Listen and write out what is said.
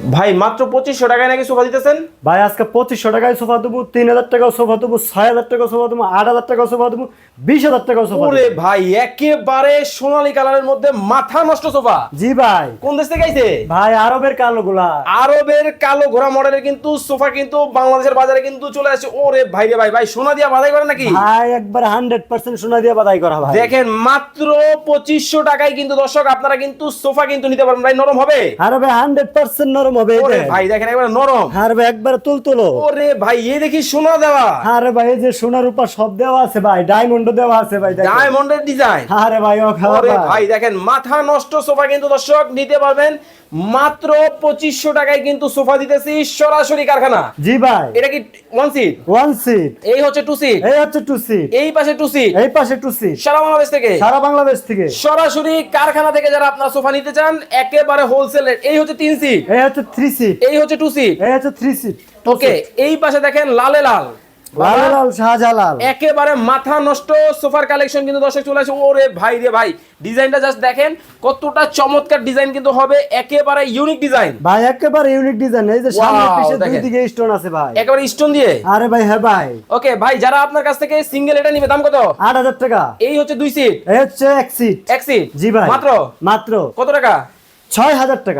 ভাই মাত্র পঁচিশশো টাকায় নাকি সোফা দিতেছেন? ভাই আজকে পঁচিশশো টাকায় সোফা দেবো তিন হাজার টাকা সোফা দেবো ছয় হাজার টাকা সোফা দেবো আট হাজার টাকা সোফা দেবো বিশ হাজার টাকা সোফা ওরে ভাই একেবারে সোনালী কালারের মধ্যে মাথা নষ্ট সোফা। জি ভাই। কোন দেশ থেকে আইছে? ভাই আরবের কালো গুলা আরবের কালো ঘোড়া মডেলের কিন্তু সোফা কিন্তু বাংলাদেশের বাজারে কিন্তু চলে আসছে ওরে ভাই রে ভাই ভাই সোনা দিয়া বাধাই করে নাকি? ভাই একবার হান্ড্রেড পার্সেন্ট সোনা দিয়ে বাদাই করা ভাই। দেখেন মাত্র পঁচিশশো টাকায় কিন্তু দর্শক আপনারা কিন্তু সোফা কিন্তু নিতে পারবেন। ভাই নরম হবে? আরে ভাই হান্ড্রেড পার্সেন্ট নরম হবে ওরে ভাই দেখেন একবার নরম। আরে ভাই একবার ওরে ভাই এই দেখি সোনা দেওয়া। আরে ভাই যে সোনার উপর সব দেওয়া আছে ভাই ডায়মন্ড দেওয়া আছে ভাই দেখেন। ডায়মন্ডের ডিজাইন আরে ভাই ওরে ভাই। দেখেন মাথা নষ্ট সোফা কিন্তু দর্শক নিতে পারবেন মাত্র পঁচিশশো টাকায় কিন্তু সোফা দিতেছি সরাসরি কারখানা। জি ভাই। এটা কি ওয়ান সিট ওয়ান সিট এই হচ্ছে টু সিট এই হচ্ছে টু সিট এই পাশে টু সিট এই পাশে টু সিট সারা বাংলাদেশ থেকে। সারা বাংলাদেশ থেকে। সরাসরি কারখানা থেকে যারা আপনার সোফা নিতে চান একেবারে হোলসেল এই হচ্ছে তিন সিট এই হচ্ছে থ্রি সিট এই হচ্ছে টু সিট এই হচ্ছে থ্রি সিট ওকে এই পাশে দেখেন লালে লাল। লাল লাল শাহজালাল। একেবারে মাথা নষ্ট সোফার কালেকশন কিন্তু দর্শক চলে আসে। ওরে ভাই রে ভাই ডিজাইনটা জাস্ট দেখেন কতটা চমৎকার ডিজাইন কিন্তু হবে একেবারে ইউনিক ডিজাইন। ভাই একেবারে ইউনিক ডিজাইন এই যে সামনে পিছে দুই দিকে স্টোন আছে ভাই। একেবারে স্টোন দিয়ে? আরে ভাই হ্যাঁ ভাই। ওকে ভাই যারা আপনার কাছ থেকে সিঙ্গেল এটা নিবে দাম কত? আট হাজার টাকা। এই হচ্ছে দুই সিট এই হচ্ছে এক সিট এক সিট জি ভাই। মাত্র? মাত্র। কত টাকা? ছয় হাজার টাকা।